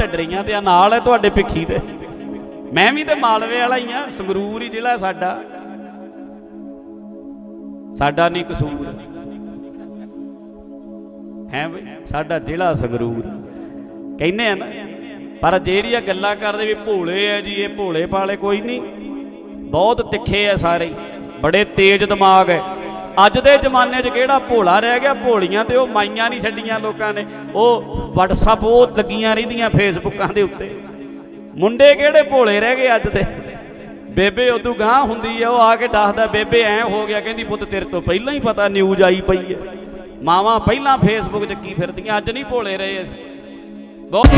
ਢੱਡਰੀਆਂ ਤੇ ਆ, ਨਾਲ ਹੈ ਤੁਹਾਡੇ ਭਿੱਖੀ ਦੇ ਮੈਂ ਵੀ ਤੇ ਮਾਲਵੇ ਵਾਲਾ ਹੀ ਆ, ਸੰਗਰੂਰ ਹੀ ਜ਼ਿਲ੍ਹਾ ਸਾਡਾ। ਸਾਡਾ ਨਹੀਂ ਕਸੂਰ। ਹੈ ਬਈ, ਸਾਡਾ ਜ਼ਿਲ੍ਹਾ ਸੰਗਰੂਰ। ਕਹਿੰਦੇ ਆ ਨਾ, ਪਰ ਜਿਹੜੀਆਂ ਗੱਲਾਂ ਕਰਦੇ ਵੀ ਭੋਲੇ ਆ ਜੀ, ਇਹ ਭੋਲੇ ਪਾਲੇ ਕੋਈ ਨਹੀਂ। ਬਹੁਤ ਤਿੱਖੇ ਆ ਸਾਰੇ। ਬੜੇ ਤੇਜ਼ ਦਿਮਾਗ ਹੈ ਅੱਜ ਦੇ ਜ਼ਮਾਨੇ 'ਚ ਕਿਹੜਾ ਭੋਲਾ ਰਹਿ ਗਿਆ? ਭੋਲੀਆਂ ਤੇ ਉਹ ਮਾਈਆਂ ਨਹੀਂ ਛੱਡੀਆਂ ਲੋਕਾਂ ਨੇ। ਉਹ WhatsApp ਉਹ ਲੱਗੀਆਂ ਰਹਿੰਦੀਆਂ ਫੇਸਬੁੱਕਾਂ ਦੇ ਉੱਤੇ। ਮੁੰਡੇ ਕਿਹੜੇ ਭੋਲੇ ਰਹਿ ਗਏ ਅੱਜ ਦੇ? ਬੇਬੇ ਉਦੋਂ ਗਾਂ ਹੁੰਦੀ ਆ, ਉਹ ਆ ਕੇ ਦੱਸਦਾ, ਬੇਬੇ, ਐ ਹੋ ਗਿਆ। ਕਹਿੰਦੀ, ਪੁੱਤ, ਤੇਰੇ ਤੋਂ ਪਹਿਲਾਂ ਹੀ ਪਤਾ ਨਿਊਜ਼ ਆਈ ਪਈ ਹੈ ਮਾਵਾਂ ਪਹਿਲਾਂ ਫੇਸਬੁੱਕ 'ਚ ਕੀ ਫਿਰਦੀਆਂ, ਅੱਜ ਨਹੀਂ ਭੋਲੇ ਰਹੇ ਅਸੀਂ ਬਹੁਤ